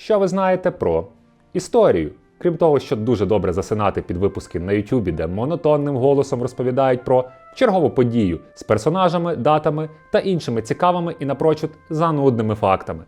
Що ви знаєте про історію? Крім того, що дуже добре засинати під випуски на Ютубі, де монотонним голосом розповідають про чергову подію з персонажами, датами та іншими цікавими і напрочуд занудними фактами.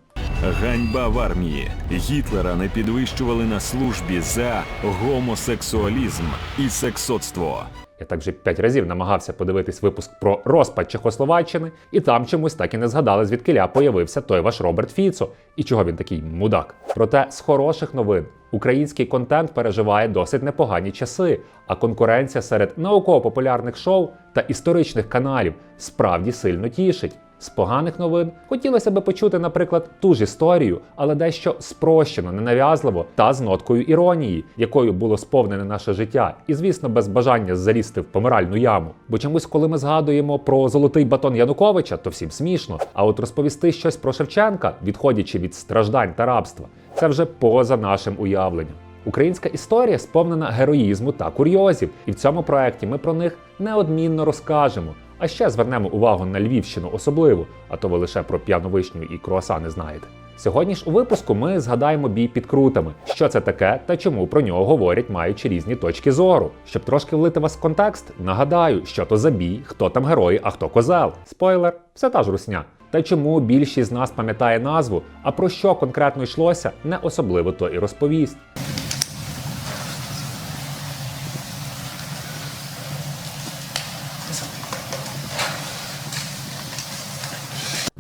Ганьба в армії. Гітлера не підвищували на службі за гомосексуалізм і сексотство. Я так вже п'ять разів намагався подивитись випуск про розпад Чехословаччини, і там чомусь так і не згадали, звідкиля появився той ваш Роберт Фіцо і чого він такий мудак. Проте з хороших новин український контент переживає досить непогані часи, а конкуренція серед науково-популярних шоу та історичних каналів справді сильно тішить. З поганих новин хотілося би почути, наприклад, ту ж історію, але дещо спрощено, ненав'язливо та з ноткою іронії, якою було сповнене наше життя, і звісно, без бажання залізти в помиральну яму. Бо чомусь, коли ми згадуємо про золотий батон Януковича, то всім смішно. А от розповісти щось про Шевченка, відходячи від страждань та рабства, це вже поза нашим уявленням. Українська історія сповнена героїзму та курйозів, і в цьому проекті ми про них неодмінно розкажемо. А ще звернемо увагу на Львівщину особливо, а то ви лише про п'яну вишню і круасани знаєте. Сьогодні ж у випуску ми згадаємо бій під крутами, що це таке та чому про нього говорять, маючи різні точки зору. Щоб трошки влити вас в контекст, нагадаю, що то за бій, хто там герої, а хто козел. Спойлер, все та ж русня. Та чому більшість з нас пам'ятає назву, а про що конкретно йшлося, не особливо то і розповість.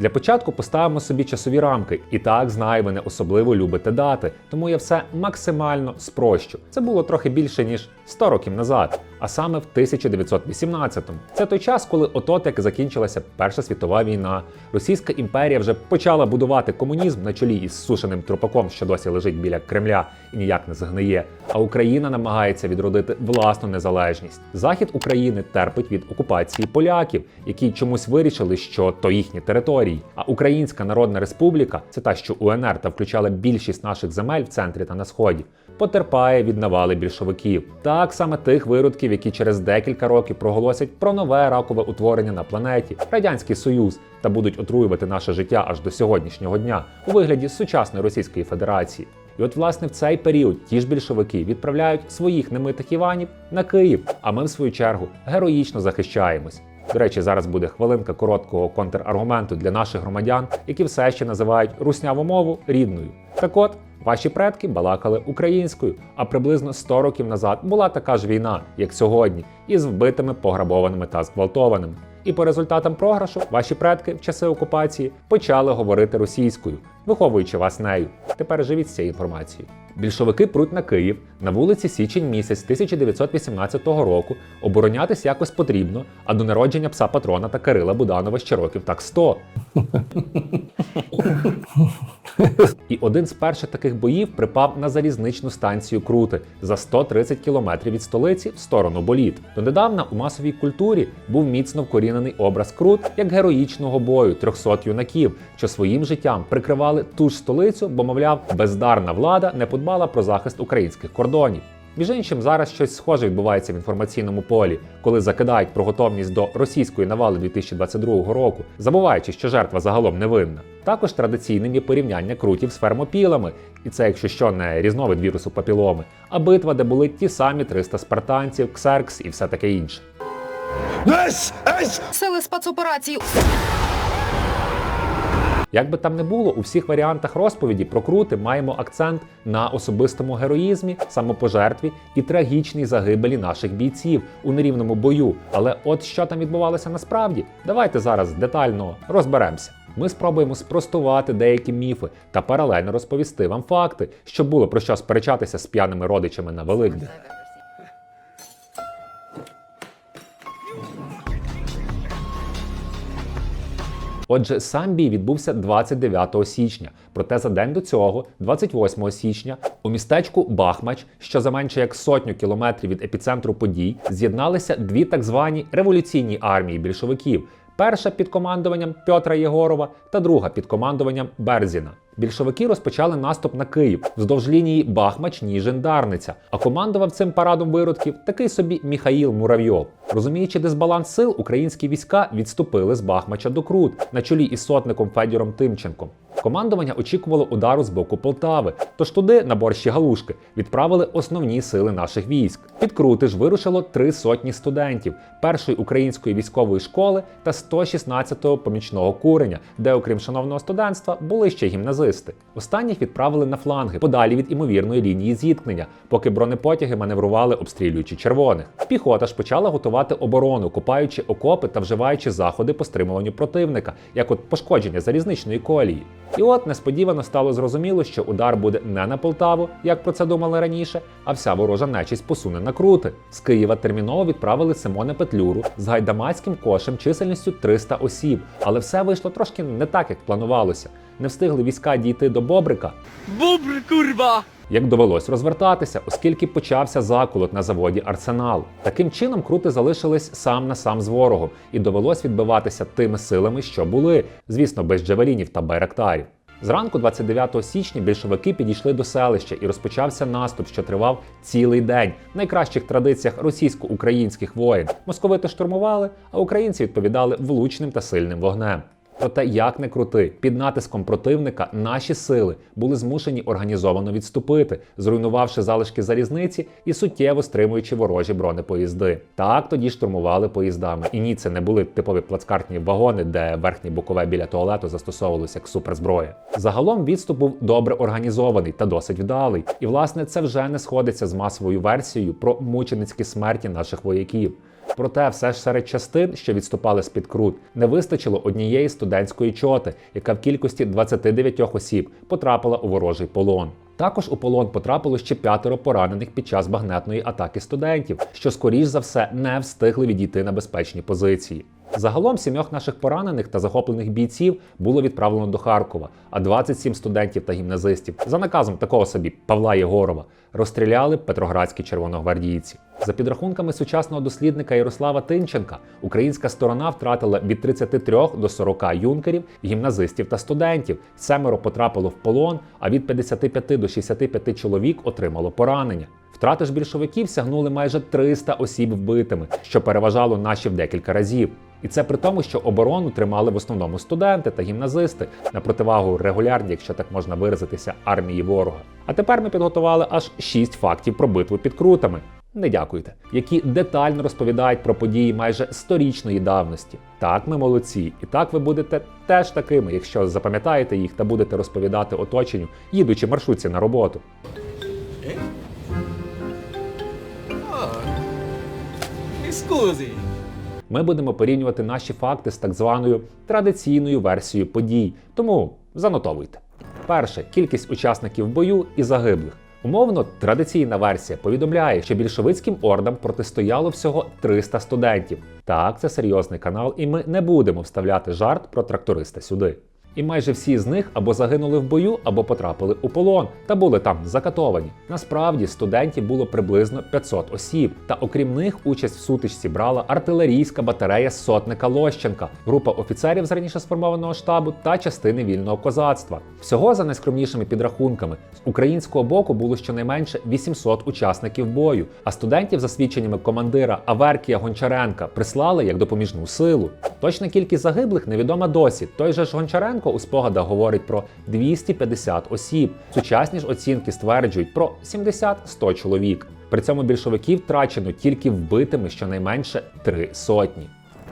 Для початку поставимо собі часові рамки. І так знаю, ви не особливо любите дати, тому я все максимально спрощу. Це було трохи більше ніж 100 років назад, а саме в 1918-му. Це той час, коли отот як закінчилася Перша світова війна. Російська імперія вже почала будувати комунізм на чолі із сушеним трупаком, що досі лежить біля Кремля і ніяк не згниє. А Україна намагається відродити власну незалежність. Захід України терпить від окупації поляків, які чомусь вирішили, що то їхні території. А Українська Народна Республіка, це та, що УНР та включала більшість наших земель в центрі та на сході, потерпає від навали більшовиків. Так саме тих виродків, які через декілька років проголосять про нове ракове утворення на планеті, радянський союз, та будуть отруювати наше життя аж до сьогоднішнього дня у вигляді сучасної Російської Федерації. І от, власне, в цей період ті ж більшовики відправляють своїх немитих Іванів на Київ, а ми, в свою чергу, героїчно захищаємось. До речі, зараз буде хвилинка короткого контраргументу для наших громадян, які все ще називають русняву мову рідною. Так от, ваші предки балакали українською, а приблизно 100 років назад була така ж війна, як сьогодні, із вбитими, пограбованими та зґвалтованими. І по результатам програшу ваші предки в часи окупації почали говорити російською, виховуючи вас нею. Тепер живіть з цією інформацією. Більшовики пруть на Київ на вулиці Січень місяць 1918 року. Оборонятись якось потрібно, а до народження пса патрона та Кирила Буданова ще років так 100. І один з перших таких боїв припав на залізничну станцію Крути за 130 кілометрів від столиці в сторону боліт. Донедавна у масовій культурі був міцно вкорінений образ Крут як героїчного бою 300 юнаків, що своїм життям прикривали ту ж столицю, бо, мовляв, бездарна влада не подбала про захист українських кордонів. Між іншим, зараз щось схоже відбувається в інформаційному полі, коли закидають про готовність до російської навали 2022 року, забуваючи, що жертва загалом невинна. Також традиційним є порівняння крутів з фермопілами, і це, якщо що, не різновид вірусу папіломи, а битва, де були ті самі 300 спартанців, ксеркс і все таке інше. Сили спецоперації Як би там не було, у всіх варіантах розповіді про крути маємо акцент на особистому героїзмі, самопожертві і трагічній загибелі наших бійців у нерівному бою. Але от що там відбувалося насправді, давайте зараз детально розберемося. Ми спробуємо спростувати деякі міфи та паралельно розповісти вам факти, щоб було про що сперечатися з п'яними родичами на Великдень. Отже, сам бій відбувся 29 січня. Проте за день до цього, 28 січня, у містечку Бахмач, що за менше як сотню кілометрів від епіцентру подій, з'єдналися дві так звані революційні армії більшовиків. Перша під командуванням Петра Єгорова та друга під командуванням Берзіна. Більшовики розпочали наступ на Київ вздовж лінії Бахмач Ніжин Дарниця, а командував цим парадом виродків такий собі Міхаїл Муравйов. Розуміючи дисбаланс сил, українські війська відступили з Бахмача до Крут на чолі із сотником Федіром Тимченком. Командування очікувало удару з боку Полтави, тож туди, на борщі галушки, відправили основні сили наших військ. Під Крути ж вирушило три сотні студентів першої української військової школи та 116-го помічного куреня, де, окрім шановного студентства, були ще гімназисти. Останніх відправили на фланги подалі від імовірної лінії зіткнення, поки бронепотяги маневрували, обстрілюючи червоних. Піхота ж почала готувати оборону, копаючи окопи та вживаючи заходи по стримуванню противника, як от пошкодження залізничної колії. І от несподівано стало зрозуміло, що удар буде не на Полтаву, як про це думали раніше, а вся ворожа нечість посуне на крути. З Києва терміново відправили Симона Петлюру з гайдамацьким кошем чисельністю 300 осіб, але все вийшло трошки не так, як планувалося. Не встигли війська дійти до Бобрика, Бобр, курва! Як довелось розвертатися, оскільки почався заколот на заводі Арсенал. Таким чином крути залишились сам на сам з ворогом, і довелось відбиватися тими силами, що були, звісно, без джавелінів та байрактарів. Зранку, 29 січня, більшовики підійшли до селища і розпочався наступ, що тривав цілий день в найкращих традиціях російсько-українських воїн. Московити штурмували, а українці відповідали влучним та сильним вогнем. Проте, як не крути, під натиском противника наші сили були змушені організовано відступити, зруйнувавши залишки залізниці і суттєво стримуючи ворожі бронепоїзди. Так тоді штурмували поїздами. І ні, це не були типові плацкартні вагони, де верхнє бокове біля туалету застосовувалося як суперзброя. Загалом відступ був добре організований та досить вдалий. І власне це вже не сходиться з масовою версією про мученицькі смерті наших вояків. Проте, все ж серед частин, що відступали з-під крут, не вистачило однієї студентської чоти, яка в кількості 29 осіб потрапила у ворожий полон. Також у полон потрапило ще п'ятеро поранених під час багнетної атаки студентів, що скоріш за все не встигли відійти на безпечні позиції. Загалом сімьох наших поранених та захоплених бійців було відправлено до Харкова, а 27 студентів та гімназистів за наказом такого собі Павла Єгорова розстріляли петроградські червоногвардійці. За підрахунками сучасного дослідника Ярослава Тинченка, українська сторона втратила від 33 до 40 юнкерів, гімназистів та студентів. Семеро потрапило в полон, а від 55 до 65 чоловік отримало поранення. Втрати ж більшовиків сягнули майже 300 осіб вбитими, що переважало наші в декілька разів. І це при тому, що оборону тримали в основному студенти та гімназисти на противагу регулярній, якщо так можна виразитися, армії ворога. А тепер ми підготували аж 6 фактів про битву під крутами. Не дякуйте, які детально розповідають про події майже сторічної давності. Так, ми молодці, і так ви будете теж такими, якщо запам'ятаєте їх та будете розповідати оточенню, їдучи маршрутці на роботу. Mi scusi. Ми будемо порівнювати наші факти з так званою традиційною версією подій, тому занотовуйте. Перше кількість учасників бою і загиблих. Умовно, традиційна версія повідомляє, що більшовицьким ордам протистояло всього 300 студентів. Так, це серйозний канал, і ми не будемо вставляти жарт про тракториста сюди. І майже всі з них або загинули в бою, або потрапили у полон та були там закатовані. Насправді студентів було приблизно 500 осіб, та окрім них участь в сутичці брала артилерійська батарея сотника Лощенка, група офіцерів з раніше сформованого штабу та частини вільного козацтва. Всього за найскромнішими підрахунками з українського боку було щонайменше 800 учасників бою, а студентів за свідченнями командира Аверкія Гончаренка прислали як допоміжну силу. Точна кількість загиблих невідома досі. Той же ж Гончаренко у спогадах говорить про 250 осіб. Сучасні ж оцінки стверджують про 70-100 чоловік. При цьому більшовиків втрачено тільки вбитими щонайменше три сотні.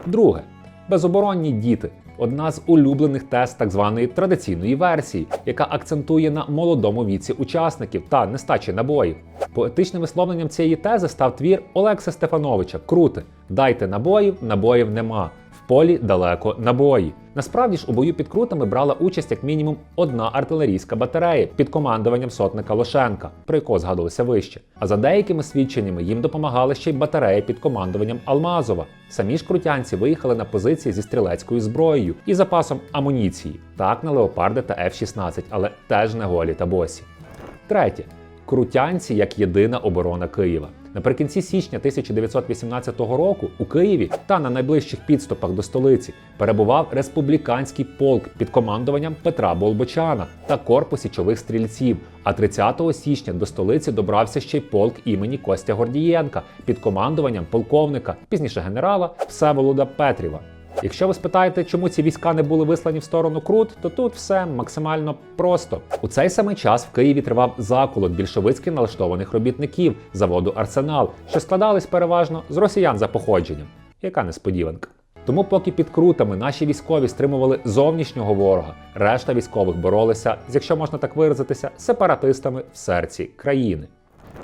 Друге безоборонні діти. Одна з улюблених тез так званої традиційної версії, яка акцентує на молодому віці учасників та нестачі набоїв. Поетичним висловленням цієї тези став твір Олекса Стефановича Крути Дайте набоїв, набоїв нема. Полі далеко набої. Насправді ж у бою під крутами брала участь як мінімум одна артилерійська батарея під командуванням сотника Лошенка, про якого згадувалося вище. А за деякими свідченнями їм допомагала ще й батарея під командуванням Алмазова. Самі ж крутянці виїхали на позиції зі стрілецькою зброєю і запасом амуніції. Так на леопарди та F-16, але теж не голі та босі. Третє. Крутянці як єдина оборона Києва. Наприкінці січня 1918 року у Києві та на найближчих підступах до столиці перебував республіканський полк під командуванням Петра Болбочана та корпус січових стрільців. А 30 січня до столиці добрався ще й полк імені Костя Гордієнка під командуванням полковника, пізніше генерала Всеволода Петріва. Якщо ви спитаєте, чому ці війська не були вислані в сторону Крут, то тут все максимально просто. У цей самий час в Києві тривав заколот більшовицьки налаштованих робітників заводу Арсенал, що складались переважно з росіян за походженням. Яка несподіванка. Тому, поки під крутами наші військові стримували зовнішнього ворога, решта військових боролися, з, якщо можна так виразитися, сепаратистами в серці країни.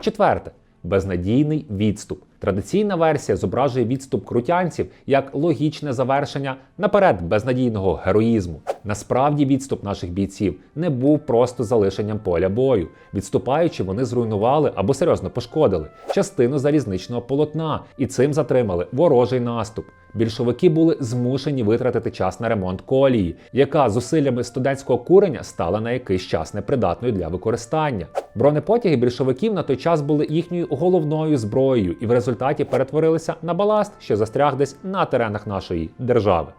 Четверте безнадійний відступ. Традиційна версія зображує відступ крутянців як логічне завершення наперед безнадійного героїзму. Насправді відступ наших бійців не був просто залишенням поля бою. Відступаючи, вони зруйнували або серйозно пошкодили частину залізничного полотна і цим затримали ворожий наступ. Більшовики були змушені витратити час на ремонт колії, яка зусиллями студентського курення стала на якийсь час непридатною для використання. Бронепотяги більшовиків на той час були їхньою головною зброєю і в результаті перетворилися на баласт, що застряг десь на теренах нашої держави.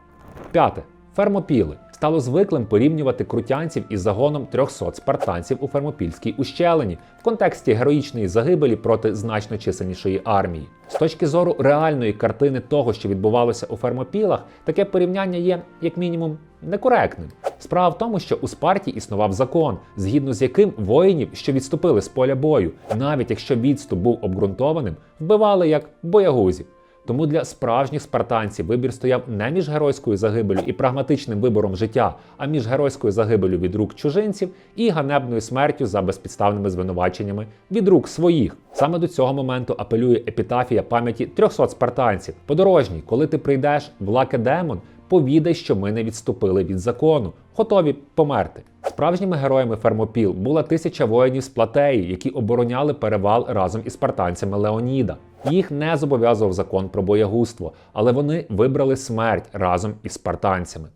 П'яте. Фермопіли. Стало звиклим порівнювати крутянців із загоном 300 спартанців у Фермопільській ущелині в контексті героїчної загибелі проти значно чисельнішої армії. З точки зору реальної картини того, що відбувалося у Фермопілах, таке порівняння є, як мінімум, некоректним. Справа в тому, що у Спарті існував закон, згідно з яким воїнів, що відступили з поля бою, навіть якщо відступ був обґрунтованим, вбивали як боягузів. Тому для справжніх спартанців вибір стояв не між геройською загибелю і прагматичним вибором життя, а між геройською загибелю від рук чужинців і ганебною смертю за безпідставними звинуваченнями від рук своїх. Саме до цього моменту апелює епітафія пам'яті 300 спартанців. Подорожній, коли ти прийдеш в Лакедемон, повідай, що ми не відступили від закону, готові померти. Справжніми героями Фермопіл була тисяча воїнів з Платеї, які обороняли перевал разом із спартанцями Леоніда. Їх не зобов'язував закон про боягузтво, але вони вибрали смерть разом із спартанцями.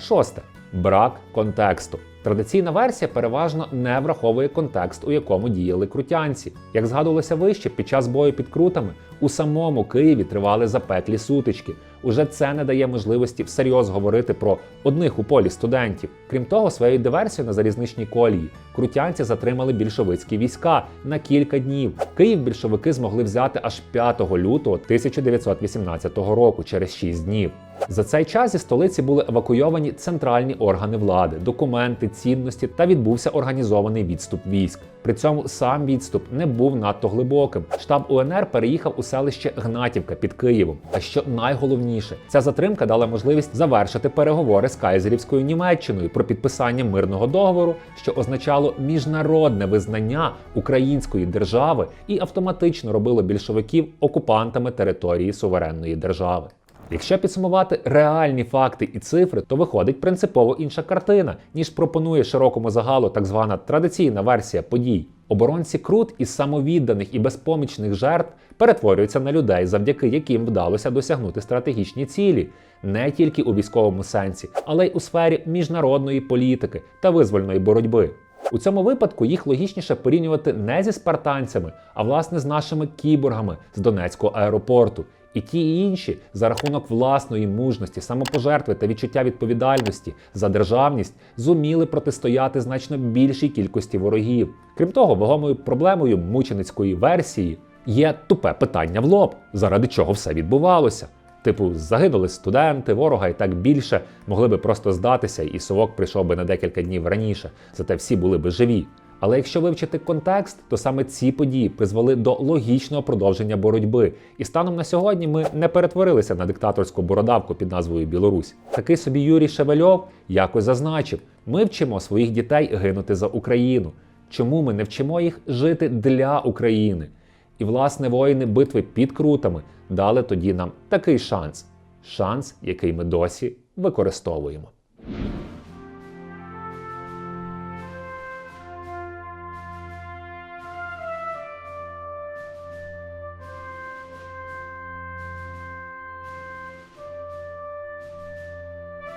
Шосте брак контексту. Традиційна версія переважно не враховує контекст, у якому діяли крутянці. Як згадувалося вище, під час бою під крутами у самому Києві тривали запеклі сутички. Уже це не дає можливості всерйоз говорити про одних у полі студентів. Крім того, своєю диверсією на залізничній колії крутянці затримали більшовицькі війська на кілька днів. Київ більшовики змогли взяти аж 5 лютого 1918 року, через 6 днів. За цей час зі столиці були евакуйовані центральні органи влади, документи, цінності та відбувся організований відступ військ. При цьому сам відступ не був надто глибоким. Штаб УНР переїхав у селище Гнатівка під Києвом. А що найголовніше, ця затримка дала можливість завершити переговори з кайзерівською Німеччиною про підписання мирного договору, що означало міжнародне визнання української держави і автоматично робило більшовиків окупантами території суверенної держави. Якщо підсумувати реальні факти і цифри, то виходить принципово інша картина, ніж пропонує широкому загалу так звана традиційна версія подій. Оборонці Крут із самовідданих і безпомічних жертв перетворюються на людей, завдяки яким вдалося досягнути стратегічні цілі не тільки у військовому сенсі, але й у сфері міжнародної політики та визвольної боротьби. У цьому випадку їх логічніше порівнювати не зі спартанцями, а власне з нашими кіборгами з Донецького аеропорту. І ті і інші за рахунок власної мужності, самопожертви та відчуття відповідальності за державність зуміли протистояти значно більшій кількості ворогів. Крім того, вагомою проблемою мученицької версії є тупе питання в лоб, заради чого все відбувалося. Типу, загинули студенти, ворога і так більше могли би просто здатися, і совок прийшов би на декілька днів раніше, зате всі були би живі. Але якщо вивчити контекст, то саме ці події призвели до логічного продовження боротьби. І станом на сьогодні ми не перетворилися на диктаторську бородавку під назвою Білорусь. Такий собі Юрій Шевельов якось зазначив: ми вчимо своїх дітей гинути за Україну. Чому ми не вчимо їх жити для України? І, власне, воїни битви під крутами дали тоді нам такий шанс шанс, який ми досі використовуємо.